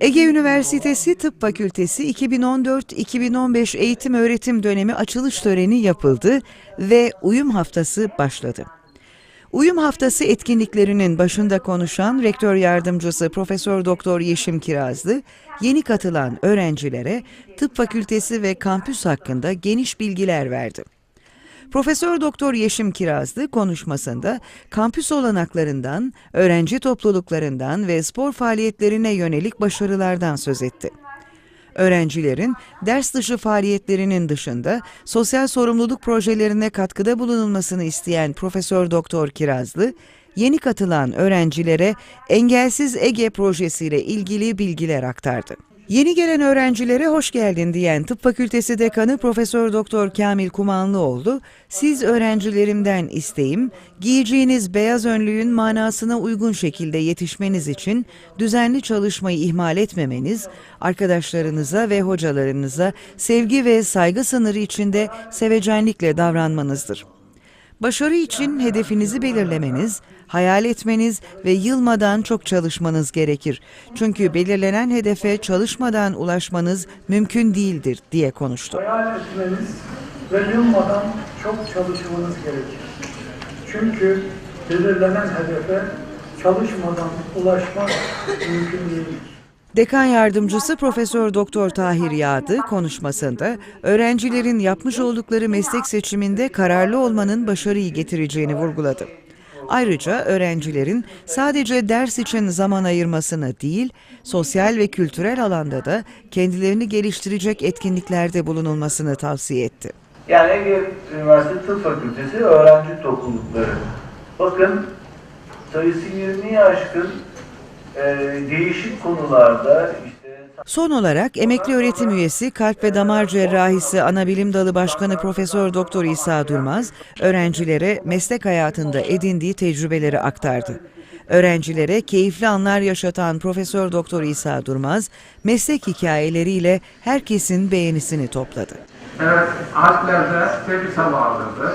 Ege Üniversitesi Tıp Fakültesi 2014-2015 eğitim öğretim dönemi açılış töreni yapıldı ve uyum haftası başladı. Uyum haftası etkinliklerinin başında konuşan rektör yardımcısı Profesör Doktor Yeşim Kirazlı, yeni katılan öğrencilere tıp fakültesi ve kampüs hakkında geniş bilgiler verdi. Profesör Doktor Yeşim Kirazlı konuşmasında kampüs olanaklarından, öğrenci topluluklarından ve spor faaliyetlerine yönelik başarılardan söz etti. Öğrencilerin ders dışı faaliyetlerinin dışında sosyal sorumluluk projelerine katkıda bulunulmasını isteyen Profesör Doktor Kirazlı, yeni katılan öğrencilere Engelsiz Ege projesiyle ilgili bilgiler aktardı. Yeni gelen öğrencilere hoş geldin diyen Tıp Fakültesi Dekanı Profesör Doktor Kamil Kumanlıoğlu, siz öğrencilerimden isteğim giyeceğiniz beyaz önlüğün manasına uygun şekilde yetişmeniz için düzenli çalışmayı ihmal etmemeniz, arkadaşlarınıza ve hocalarınıza sevgi ve saygı sınırı içinde sevecenlikle davranmanızdır. Başarı için hedefinizi belirlemeniz, hayal etmeniz ve yılmadan çok çalışmanız gerekir. Çünkü belirlenen hedefe çalışmadan ulaşmanız mümkün değildir diye konuştu. Hayal etmeniz ve yılmadan çok çalışmanız gerekir. Çünkü belirlenen hedefe çalışmadan ulaşmak mümkün değildir. Dekan yardımcısı Profesör Doktor Tahir Yağdı konuşmasında öğrencilerin yapmış oldukları meslek seçiminde kararlı olmanın başarıyı getireceğini vurguladı. Ayrıca öğrencilerin sadece ders için zaman ayırmasını değil, sosyal ve kültürel alanda da kendilerini geliştirecek etkinliklerde bulunulmasını tavsiye etti. Yani Ege Üniversitesi Tıp Fakültesi öğrenci toplulukları. Bakın sayısı 20'yi aşkın değişik konularda işte Son olarak emekli öğretim üyesi kalp ve damar cerrahisi anabilim dalı başkanı Profesör Doktor İsa Durmaz öğrencilere meslek hayatında edindiği tecrübeleri aktardı. Öğrencilere keyifli anlar yaşatan Profesör Doktor İsa Durmaz meslek hikayeleriyle herkesin beğenisini topladı. Evet, harflerde tebrik sabahıdır.